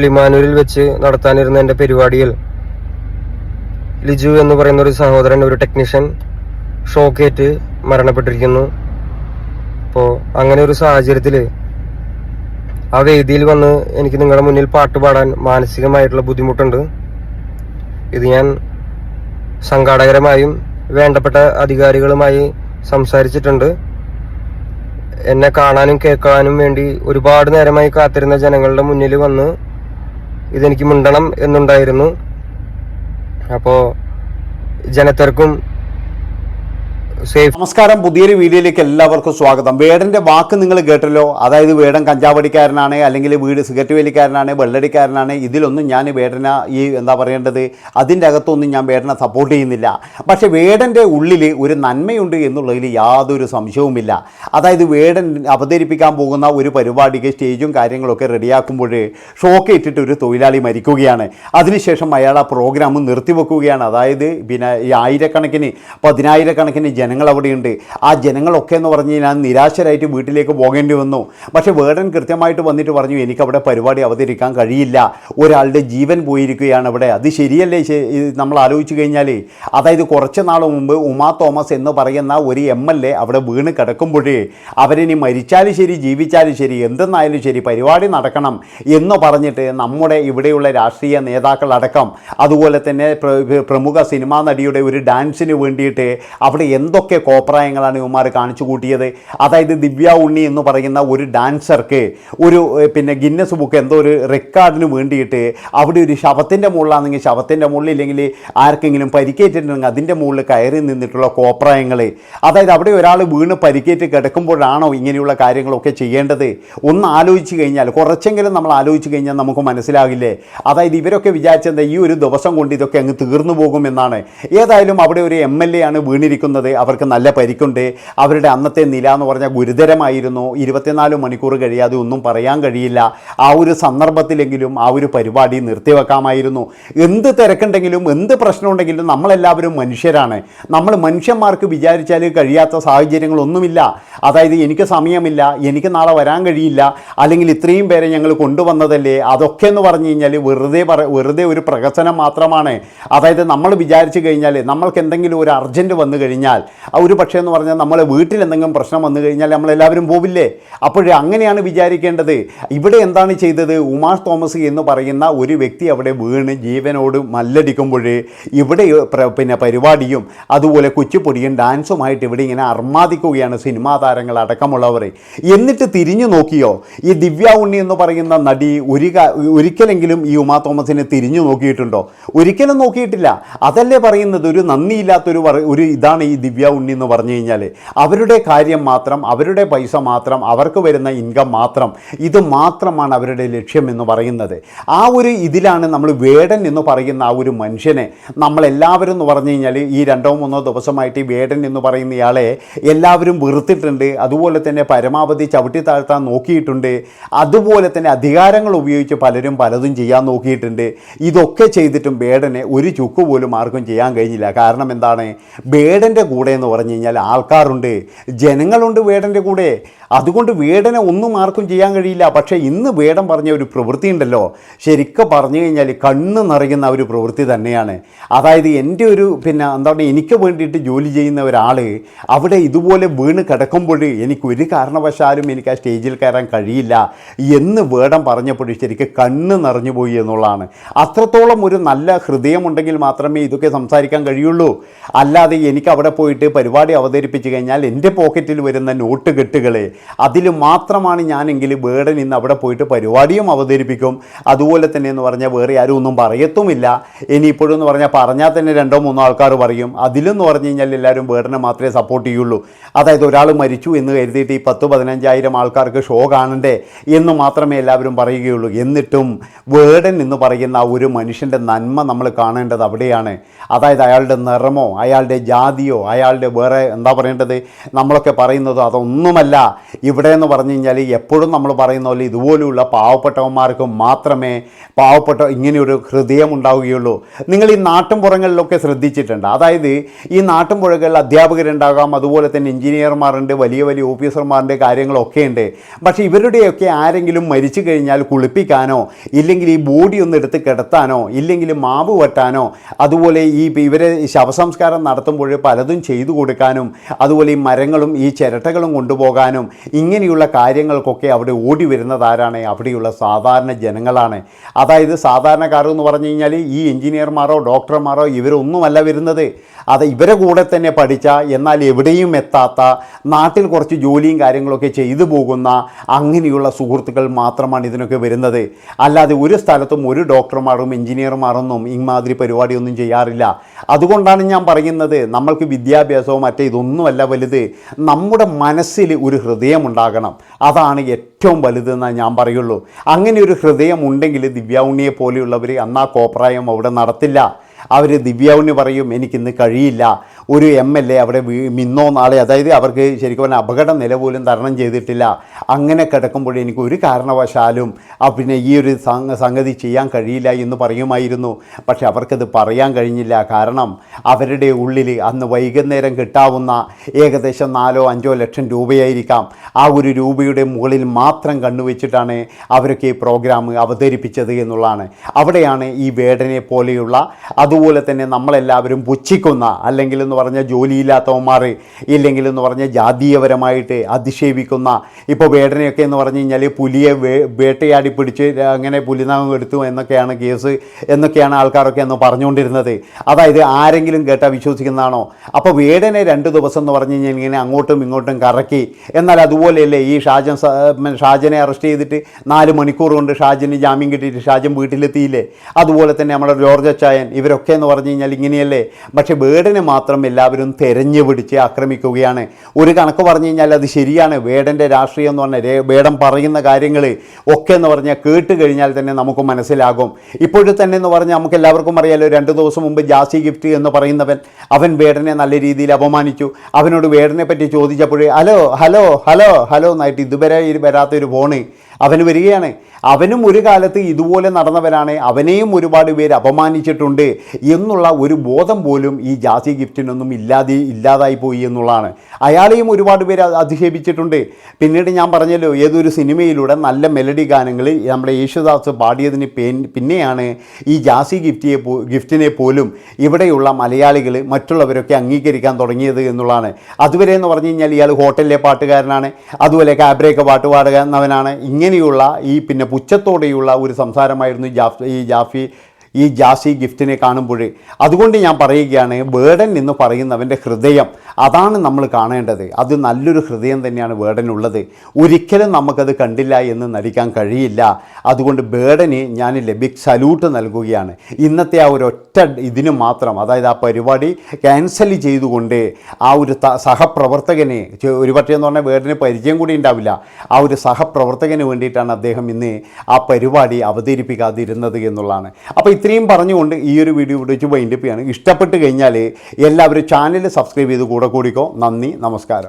കിളിമാനൂരിൽ വെച്ച് നടത്താനിരുന്ന എന്റെ പരിപാടിയിൽ ലിജു എന്ന് പറയുന്ന ഒരു സഹോദരൻ ഒരു ടെക്നീഷ്യൻ ഷോക്കേറ്റ് മരണപ്പെട്ടിരിക്കുന്നു. അപ്പോൾ അങ്ങനെ ഒരു സാഹചര്യത്തിൽ ആ വേദിയിൽ വന്ന് എനിക്ക് നിങ്ങളുടെ മുന്നിൽ പാട്ട് പാടാൻ മാനസികമായിട്ടുള്ള ബുദ്ധിമുട്ടുണ്ട്. ഇത് ഞാൻ സംഘാടകരമായും വേണ്ടപ്പെട്ട അധികാരികളുമായി സംസാരിച്ചിട്ടുണ്ട്. എന്നെ കാണാനും കേൾക്കാനും വേണ്ടി ഒരുപാട് നേരമായി കാത്തിരുന്ന ജനങ്ങളുടെ മുന്നിൽ വന്ന് ഇതെനിക്ക് മുണ്ടണം എന്നുണ്ടായിരുന്നു. അപ്പോൾ ജനത്തിരക്കും സേഫ്. നമസ്കാരം. പുതിയൊരു വീഡിയോയിലേക്ക് എല്ലാവർക്കും സ്വാഗതം. വേടന്റെ വാക്ക് നിങ്ങൾ കേട്ടല്ലോ. അതായത് വേടൻ കഞ്ചാവടിക്കാരനാണ് അല്ലെങ്കിൽ വീട് സിഗരറ്റ് വേലിക്കാരനാണ് വെള്ളടിക്കാരനാണ്. ഇതിലൊന്നും ഞാൻ വേടന ഈ എന്താ പറയേണ്ടത്? അതിന്റെ അകത്തൊന്നും ഞാൻ വേടനെ സപ്പോർട്ട് ചെയ്യുന്നില്ല. പക്ഷെ വേടന്റെ ഉള്ളിൽ ഒരു നന്മയുണ്ട് എന്നുള്ളതിൽ യാതൊരു സംശയവുമില്ല. അതായത് വേടൻ അവതരിപ്പിക്കാൻ പോകുന്ന ഒരു പരിപാടിക്ക് സ്റ്റേജും കാര്യങ്ങളൊക്കെ റെഡിയാക്കുമ്പോൾ ഷോക്ക് ഇട്ടിട്ട് ഒരു തൊഴിലാളി മരിക്കുകയാണ്. അതിനുശേഷം അയാൾ ആ പ്രോഗ്രാം നിർത്തിവെക്കുകയാണ്. അതായത് പിന്നെ ഈ ആയിരക്കണക്കിന് പതിനായിരക്കണക്കിന് ജനങ്ങൾ അവിടെയുണ്ട് ആ ജനങ്ങളൊക്കെ എന്ന് പറഞ്ഞു കഴിഞ്ഞാൽ നിരാശരായിട്ട് വീട്ടിലേക്ക് പോകേണ്ടി വന്നു. പക്ഷേ വേടൻ കൃത്യമായിട്ട് വന്നിട്ട് പറഞ്ഞു എനിക്കവിടെ പരിപാടി അവതരിക്കാൻ കഴിയില്ല. ഒരാളുടെ ജീവൻ പോയിരിക്കുകയാണ് അവിടെ. അത് ശരിയല്ലേ? നമ്മൾ ആലോചിച്ച് കഴിഞ്ഞാൽ അതായത് കുറച്ച് നാൾ മുമ്പ് ഉമാ തോമസ് എന്ന് പറയുന്ന ഒരു എം എൽ എ അവിടെ വീണ് കിടക്കുമ്പോഴേ അവരിനി മരിച്ചാലും ശരി ജീവിച്ചാലും ശരി എന്തെന്നായാലും ശരി പരിപാടി നടക്കണം എന്ന് പറഞ്ഞിട്ട് നമ്മുടെ ഇവിടെയുള്ള രാഷ്ട്രീയ നേതാക്കളടക്കം അതുപോലെ തന്നെ പ്രമുഖ സിനിമാ നടിയുടെ ഒരു ഡാൻസിന് വേണ്ടിയിട്ട് അവിടെ എന്തൊക്കെ കോപ്രായങ്ങളാണ് ഇവന്മാർ കാണിച്ചു കൂട്ടിയത്. അതായത് ദിവ്യ ഉണ്ണി എന്ന് പറയുന്ന ഒരു ഡാൻസർക്ക് ഒരു പിന്നെ ഗിന്നസ് ബുക്ക് എന്തോ ഒരു റെക്കോർഡിന് വേണ്ടിയിട്ട് അവിടെ ഒരു ശവത്തിന്റെ മുകളിലാണെങ്കിൽ ശവത്തിന്റെ മുകളിൽ ഇല്ലെങ്കിൽ ആർക്കെങ്കിലും പരിക്കേറ്റിട്ടുണ്ടെങ്കിൽ അതിന്റെ മുകളിൽ കയറി നിന്നിട്ടുള്ള കോപ്രായങ്ങൾ അതായത് അവിടെ ഒരാൾ വീണ് പരിക്കേറ്റ് കിടക്കുമ്പോഴാണോ ഇങ്ങനെയുള്ള കാര്യങ്ങളൊക്കെ ചെയ്യേണ്ടത്? ഒന്ന് ആലോചിച്ച് കഴിഞ്ഞാൽ കുറച്ചെങ്കിലും നമ്മൾ ആലോചിച്ച് കഴിഞ്ഞാൽ നമുക്ക് മനസ്സിലാകില്ലേ? അതായത് ഇവരൊക്കെ വിചാരിച്ചത് ഈ ഒരു ദിവസം കൊണ്ട് ഇതൊക്കെ അങ്ങ് തീർന്നു പോകുമെന്നാണ് ഏതായാലും അവിടെ ഒരു എം എൽ എ ആണ് വീണിരിക്കുന്നത്. അവർക്ക് നല്ല പരിക്കുണ്ട്. അവരുടെ അന്നത്തെ നില എന്ന് പറഞ്ഞാൽ ഗുരുതരമായിരുന്നു. ഇരുപത്തിനാല് മണിക്കൂർ കഴിയാതെ ഒന്നും പറയാൻ കഴിയില്ല. ആ ഒരു സന്ദർഭത്തിലെങ്കിലും ആ ഒരു പരിപാടി നിർത്തിവെക്കാമായിരുന്നു. എന്ത് തിരക്കുണ്ടെങ്കിലും എന്ത് പ്രശ്നമുണ്ടെങ്കിലും നമ്മളെല്ലാവരും മനുഷ്യരാണ്. നമ്മൾ മനുഷ്യന്മാർക്ക് വിചാരിച്ചാൽ കഴിയാത്ത സാഹചര്യങ്ങളൊന്നുമില്ല. അതായത് എനിക്ക് സമയമില്ല എനിക്ക് നാളെ വരാൻ കഴിയില്ല അല്ലെങ്കിൽ ഇത്രയും പേരെ ഞങ്ങൾ കൊണ്ടുവന്നതല്ലേ? അതൊക്കെ എന്ന് പറഞ്ഞു കഴിഞ്ഞാൽ വെറുതെ പറ വെറുതെ ഒരു പ്രകസനം മാത്രമാണ്. അതായത് നമ്മൾ വിചാരിച്ചു കഴിഞ്ഞാൽ നമ്മൾക്ക് എന്തെങ്കിലും ഒരു അർജന്റ് വന്നു കഴിഞ്ഞാൽ ഒരു പക്ഷേ എന്ന് പറഞ്ഞാൽ നമ്മളെ വീട്ടിൽ എന്തെങ്കിലും പ്രശ്നം വന്നു കഴിഞ്ഞാൽ നമ്മളെല്ലാവരും പോവില്ലേ? അപ്പോഴേ അങ്ങനെയാണ് വിചാരിക്കേണ്ടത്. ഇവിടെ എന്താണ് ചെയ്തത്? ഉമാഷ് തോമസ് എന്ന് പറയുന്ന ഒരു വ്യക്തി അവിടെ വീണ് ജീവനോട് മല്ലടിക്കുമ്പോൾ ഇവിടെ പിന്നെ പരിപാടിയും അതുപോലെ കുച്ചിപ്പൊടിയും ഡാൻസുമായിട്ട് ഇവിടെ ഇങ്ങനെ അർമാദിക്കുകയാണ് സിനിമാ താരങ്ങൾ അടക്കമുള്ളവർ. എന്നിട്ട് തിരിഞ്ഞു നോക്കിയോ? ഈ ദിവ്യ ഉണ്ണി എന്ന് പറയുന്ന നടി ഒരു ഒരിക്കലെങ്കിലും ഈ ഉമാ തോമസിനെ തിരിഞ്ഞു നോക്കിയിട്ടുണ്ടോ? ഒരിക്കലും നോക്കിയിട്ടില്ല. അതല്ലേ പറയുന്നത്? ഒരു നന്ദിയില്ലാത്തൊരു ഒരു ഇതാണ് ഈ ദിവ്യ ഉണ്ണി എന്ന് പറഞ്ഞു കഴിഞ്ഞാൽ അവരുടെ കാര്യം മാത്രം അവരുടെ പൈസ മാത്രം അവർക്ക് വരുന്ന ഇൻകം മാത്രം ഇത് മാത്രമാണ് അവരുടെ ലക്ഷ്യം എന്ന് പറയുന്നത്. ആ ഒരു ഇതിലാണ് നമ്മൾ വേടൻ എന്ന് പറയുന്ന ആ ഒരു മനുഷ്യനെ നമ്മളെല്ലാവരും എന്ന് പറഞ്ഞു കഴിഞ്ഞാൽ ഈ രണ്ടോ മൂന്നോ ദിവസമായിട്ട് ഈ വേടൻ എന്ന് പറയുന്ന ഇയാളെ എല്ലാവരും വെറുത്തിട്ടുണ്ട്. അതുപോലെ തന്നെ പരമാവധി ചവിട്ടി താഴ്ത്താൻ നോക്കിയിട്ടുണ്ട്. അതുപോലെ തന്നെ അധികാരങ്ങൾ ഉപയോഗിച്ച് പലരും പലതും ചെയ്യാൻ നോക്കിയിട്ടുണ്ട്. ഇതൊക്കെ ചെയ്തിട്ടും വേടനെ ഒരു ചുക്ക് പോലും ആർക്കും ചെയ്യാൻ കഴിഞ്ഞില്ല. കാരണം എന്താണ്? ബേഡന്റെ കൂടെ എന്ന് പറഞ്ഞു കഴിഞ്ഞാൽ ആൾക്കാരുണ്ട്. ജനങ്ങളുണ്ട് വേടന്റെ കൂടെ. അതുകൊണ്ട് വേടനെ ഒന്നും ആർക്കും ചെയ്യാൻ കഴിയില്ല. പക്ഷേ ഇന്ന് വേടം പറഞ്ഞ ഒരു പ്രവൃത്തി ഉണ്ടല്ലോ. ശരിക്കും പറഞ്ഞു കഴിഞ്ഞാൽ കണ്ണ് നിറയുന്ന ഒരു പ്രവൃത്തി തന്നെയാണ്. അതായത് എന്റെ ഒരു പിന്നെ എന്താ പറയുക എനിക്ക് വേണ്ടിയിട്ട് ജോലി ചെയ്യുന്ന ഒരാൾ അവിടെ ഇതുപോലെ വീണ് കിടക്കുമ്പോൾ എനിക്ക് ഒരു കാരണവശാലും എനിക്ക് ആ സ്റ്റേജിൽ കയറാൻ കഴിയില്ല എന്ന് വേടം പറഞ്ഞപ്പോൾ ശരിക്കും കണ്ണ് നിറഞ്ഞു പോയി എന്നുള്ളതാണ്. അത്രത്തോളം ഒരു നല്ല ഹൃദയമുണ്ടെങ്കിൽ മാത്രമേ ഇതൊക്കെ സംസാരിക്കാൻ കഴിയുള്ളൂ. അല്ലാതെ എനിക്ക് അവിടെ പോയിട്ട് പരിപാടി അവതരിപ്പിച്ച് കഴിഞ്ഞാൽ എന്റെ പോക്കറ്റിൽ വരുന്ന നോട്ട് കെട്ടുകൾ അതിൽ മാത്രമാണ് ഞാനെങ്കിൽ വേടൻ ഇന്ന് അവിടെ പോയിട്ട് പരിപാടിയും അവതരിപ്പിക്കും. അതുപോലെ തന്നെ എന്ന് പറഞ്ഞാൽ വേറെ ആരും ഒന്നും പറയത്തുമില്ല. ഇനിയിപ്പോഴും എന്ന് പറഞ്ഞാൽ പറഞ്ഞാൽ തന്നെ രണ്ടോ മൂന്നോ ആൾക്കാർ പറയും. അതിലെന്ന് പറഞ്ഞു കഴിഞ്ഞാൽ എല്ലാവരും വേടനെ മാത്രമേ സപ്പോർട്ട് ചെയ്യുള്ളൂ. അതായത് ഒരാൾ മരിച്ചു എന്ന് കരുതിയിട്ട് ഈ പത്ത് പതിനഞ്ചായിരം ആൾക്കാർക്ക് ഷോ കാണണ്ടേ എന്ന് മാത്രമേ എല്ലാവരും പറയുകയുള്ളൂ. എന്നിട്ടും വേടൻ എന്ന് പറയുന്ന ആ ഒരു മനുഷ്യന്റെ നന്മ നമ്മൾ കാണേണ്ടത് അവിടെയാണ്. അതായത് അയാളുടെ നിറമോ അയാളുടെ ജാതിയോ അയാൾ അയാളുടെ വേറെ എന്താ പറയേണ്ടത്? നമ്മളൊക്കെ പറയുന്നത് അതൊന്നുമല്ല. ഇവിടെ എന്ന് പറഞ്ഞു കഴിഞ്ഞാൽ എപ്പോഴും നമ്മൾ പറയുന്ന പോലെ ഇതുപോലെയുള്ള പാവപ്പെട്ടവന്മാർക്ക് മാത്രമേ പാവപ്പെട്ട ഇങ്ങനെയൊരു ഹൃദയം ഉണ്ടാവുകയുള്ളൂ. നിങ്ങൾ ഈ നാട്ടിൻപുറങ്ങളിലൊക്കെ ശ്രദ്ധിച്ചിട്ടുണ്ട്. അതായത് ഈ നാട്ടിൻപുറങ്ങളിൽ അധ്യാപകരുണ്ടാകാം അതുപോലെ തന്നെ എഞ്ചിനീയർമാരുണ്ട് വലിയ വലിയ ഓഫീസർമാരുടെ കാര്യങ്ങളൊക്കെ ഉണ്ട്. പക്ഷേ ഇവരുടെയൊക്കെ ആരെങ്കിലും മരിച്ചു കഴിഞ്ഞാൽ കുളിപ്പിക്കാനോ ഇല്ലെങ്കിൽ ഈ ബോഡി ഒന്ന് എടുത്ത് കിടത്താനോ ഇല്ലെങ്കിൽ മാവ് വെട്ടാനോ അതുപോലെ ഈ ഇവരെ ശവസംസ്കാരം നടത്തുമ്പോൾ പലതും ചെയ്തു കൊടുക്കാനും അതുപോലെ ഈ മരങ്ങളും ഈ ചിരട്ടകളും കൊണ്ടുപോകാനും ഇങ്ങനെയുള്ള കാര്യങ്ങൾക്കൊക്കെ അവിടെ ഓടി വരുന്നത് ആരാണ്? അവിടെയുള്ള സാധാരണ ജനങ്ങളാണ്. അതായത് സാധാരണക്കാർ എന്ന് പറഞ്ഞു കഴിഞ്ഞാൽ ഈ എഞ്ചിനീയർമാരോ ഡോക്ടർമാരോ ഇവരൊന്നുമല്ല വരുന്നത്. അത് ഇവരെ കൂടെ തന്നെ പഠിച്ച എന്നാൽ എവിടെയും എത്താത്ത നാട്ടിൽ കുറച്ച് ജോലിയും കാര്യങ്ങളൊക്കെ ചെയ്തു പോകുന്ന അങ്ങനെയുള്ള സുഹൃത്തുക്കൾ മാത്രമാണ് ഇതിനൊക്കെ വരുന്നത്. അല്ലാതെ ഒരു സ്ഥലത്തും ഒരു ഡോക്ടർമാരും എഞ്ചിനീയർമാരൊന്നും ഇമാതിരി പരിപാടിയൊന്നും ചെയ്യാറില്ല. അതുകൊണ്ടാണ് ഞാൻ പറയുന്നത് നമ്മൾക്ക് വിദ്യാഭ്യാസവും മറ്റേ ഇതൊന്നുമല്ല വലുത്. നമ്മുടെ മനസ്സിൽ ഒരു ഹൃദയം ഉണ്ടാകണം അതാണ് ഏറ്റവും വലുതെന്നാണ് ഞാൻ പറയുള്ളൂ. അങ്ങനെ ഒരു ഹൃദയം ഉണ്ടെങ്കിൽ ദിവ്യാവുണ്ണിയെ പോലെയുള്ളവർ അന്നാ കോപ്രായം അവിടെ നടത്തില്ല. അവർ ദിവ്യാവുണ്ണി പറയും എനിക്കിന്ന് കഴിയില്ല. ഒരു എം എൽ എ അവിടെ മിന്നോ നാളെ അതായത് അവർക്ക് ശരിക്കും പറഞ്ഞാൽ അപകട നില പോലും തരണം ചെയ്തിട്ടില്ല. അങ്ങനെ കിടക്കുമ്പോൾ എനിക്ക് ഒരു കാരണവശാലും പിന്നെ ഈ ഒരു സംഗതി ചെയ്യാൻ കഴിയില്ല എന്ന് പറയുമായിരുന്നു. പക്ഷെ അവർക്കത് പറയാൻ കഴിഞ്ഞില്ല. കാരണം അവരുടെ ഉള്ളിൽ അന്ന് വൈകുന്നേരം കിട്ടാവുന്ന ഏകദേശം നാലോ അഞ്ചോ ലക്ഷം രൂപയായിരിക്കാം. ആ ഒരു രൂപയുടെ മുകളിൽ മാത്രം കണ്ണുവെച്ചിട്ടാണ് അവരൊക്കെ ഈ പ്രോഗ്രാം അവതരിപ്പിച്ചത് എന്നുള്ളതാണ്. അവിടെയാണ് ഈ വേടനെ പോലെയുള്ള അതുപോലെ തന്നെ നമ്മളെല്ലാവരും പുച്ഛിക്കുന്ന അല്ലെങ്കിൽ എന്ന് പറഞ്ഞാൽ ജോലിയില്ലാത്തവന്മാർ ഇല്ലെങ്കിൽ എന്ന് പറഞ്ഞാൽ ജാതീയപരമായിട്ട് അധിക്ഷേപിക്കുന്ന ഇപ്പോൾ വേടനെയൊക്കെ എന്ന് പറഞ്ഞു കഴിഞ്ഞാൽ പുലിയെ വേട്ടയാടി പിടിച്ച് അങ്ങനെ പുലിനാമം എടുത്തു എന്നൊക്കെയാണ് കേസ് എന്നൊക്കെയാണ് ആൾക്കാരൊക്കെ അന്ന് പറഞ്ഞുകൊണ്ടിരുന്നത്. അതായത് ആരെങ്കിലും കേട്ടാൽ വിശ്വസിക്കുന്നതാണോ? അപ്പോൾ വേടനെ രണ്ട് ദിവസം എന്ന് പറഞ്ഞു കഴിഞ്ഞാൽ ഇങ്ങനെ അങ്ങോട്ടും ഇങ്ങോട്ടും കറക്കി. എന്നാൽ അതുപോലെയല്ലേ ഈ ഷാജൻ ഷാജനെ അറസ്റ്റ് ചെയ്തിട്ട് നാല് മണിക്കൂർ കൊണ്ട് ഷാജന് ജാമ്യം കിട്ടിയിട്ട് ഷാജൻ വീട്ടിലെത്തിയില്ലേ? അതുപോലെ തന്നെ നമ്മുടെ ജോർജ് അച്ചായൻ ഇവരൊക്കെ എന്ന് പറഞ്ഞു കഴിഞ്ഞാൽ ഇങ്ങനെയല്ലേ? പക്ഷേ വേടനെ മാത്രം എല്ലാവരും തെരഞ്ഞു പിടിച്ച് ആക്രമിക്കുകയാണ്. ഒരു കണക്ക് പറഞ്ഞു കഴിഞ്ഞാൽ അത് ശരിയാണ്. വേടന്റെ രാഷ്ട്രീയം എന്ന് പറഞ്ഞാൽ വേടം പറയുന്ന കാര്യങ്ങൾ ഒക്കെ എന്ന് പറഞ്ഞാൽ കേട്ട് കഴിഞ്ഞാൽ തന്നെ നമുക്ക് മനസ്സിലാകും. ഇപ്പോഴും തന്നെ എന്ന് പറഞ്ഞാൽ നമുക്ക് എല്ലാവർക്കും അറിയാലോ രണ്ട് ദിവസം മുമ്പ് ജാസി ഗിഫ്റ്റ് എന്ന് പറയുന്നവൻ അവൻ വേടനെ നല്ല രീതിയിൽ അപമാനിച്ചു. അവനോട് വേടനെ പറ്റി ചോദിച്ചപ്പോൾ ഹലോ ഹലോ ഹലോ ഹലോ എന്നായിട്ട് ഇതുവരെ വരാത്തൊരു ഫോണ് അവന് വരികയാണ്. അവനും ഒരു കാലത്ത് ഇതുപോലെ നടന്നവരാണ്. അവനെയും ഒരുപാട് പേര് അപമാനിച്ചിട്ടുണ്ട് എന്നുള്ള ഒരു ബോധം പോലും ഈ ജാസി ഗിഫ്റ്റിനൊന്നും ഇല്ലാതെ ഇല്ലാതായി പോയി എന്നുള്ളതാണ്. അയാളെയും ഒരുപാട് പേര് അധിക്ഷേപിച്ചിട്ടുണ്ട്. പിന്നീട് ഞാൻ പറഞ്ഞല്ലോ ഏതൊരു സിനിമയിലൂടെ നല്ല മെലഡി ഗാനങ്ങൾ നമ്മുടെ യേശുദാസ് പാടിയതിന് പിന്നെയാണ് ഈ ജാസി ഗിഫ്റ്റിയെ ഗിഫ്റ്റിനെ പോലും ഇവിടെയുള്ള മലയാളികൾ മറ്റുള്ളവരൊക്കെ അംഗീകരിക്കാൻ തുടങ്ങിയത് എന്നുള്ളതാണ്. അതുവരെ എന്ന് പറഞ്ഞു കഴിഞ്ഞാൽ ഇയാൾ ഹോട്ടലിലെ പാട്ടുകാരനാണ്. അതുപോലെ കാബ്രയൊക്കെ പാട്ട് പാടുന്നവനാണ്. ഇങ്ങനെയുള്ള ഈ പിന്നെ പുച്ഛത്തോടെയുള്ള ഒരു സംസാരമായിരുന്നു ജാഫ് ഈ ജാഫി ഈ ജാസി ഗിഫ്റ്റിനെ കാണുമ്പോൾ അതുകൊണ്ട് ഞാൻ പറയുകയാണ് ബേഡൻ എന്ന് പറയുന്നവന്റെ ഹൃദയം അതാണ് നമ്മൾ കാണേണ്ടത്. അത് നല്ലൊരു ഹൃദയം തന്നെയാണ് ബേഡനുള്ളത് ഒരിക്കലും നമുക്കത് കണ്ടില്ല എന്ന് നടിക്കാൻ കഴിയില്ല. അതുകൊണ്ട് ബേഡന് ഞാൻ ലബിക് സല്യൂട്ട് നൽകുകയാണ്. ഇന്നത്തെ ആ ഒരു ഒറ്റ ഇതിന് മാത്രം അതായത് ആ പരിപാടി ക്യാൻസൽ ചെയ്തുകൊണ്ട് ആ ഒരു സഹപ്രവർത്തകനെ ഒരു ഒരുപക്ഷെ എന്ന് പറഞ്ഞാൽ ബേഡന് പരിചയം കൂടി ഉണ്ടാവില്ല. ആ ഒരു സഹപ്രവർത്തകന് വേണ്ടിയിട്ടാണ് അദ്ദേഹം ഇന്ന് ആ പരിപാടി അവതരിപ്പിക്കാതിരുന്നത് എന്നുള്ളതാണ്. അപ്പോൾ ഇത്രയും പറഞ്ഞുകൊണ്ട് ഈ ഒരു വീഡിയോ ഇവിടെ വെച്ച് വൈൻഡപ്പ് ചെയ്യാണ്. ഇഷ്ടപ്പെട്ട് കഴിഞ്ഞാൽ എല്ലാവരും ചാനൽ സബ്സ്ക്രൈബ് ചെയ്ത് കൂടെ കൂടിക്കോ. നന്ദി നമസ്കാരം.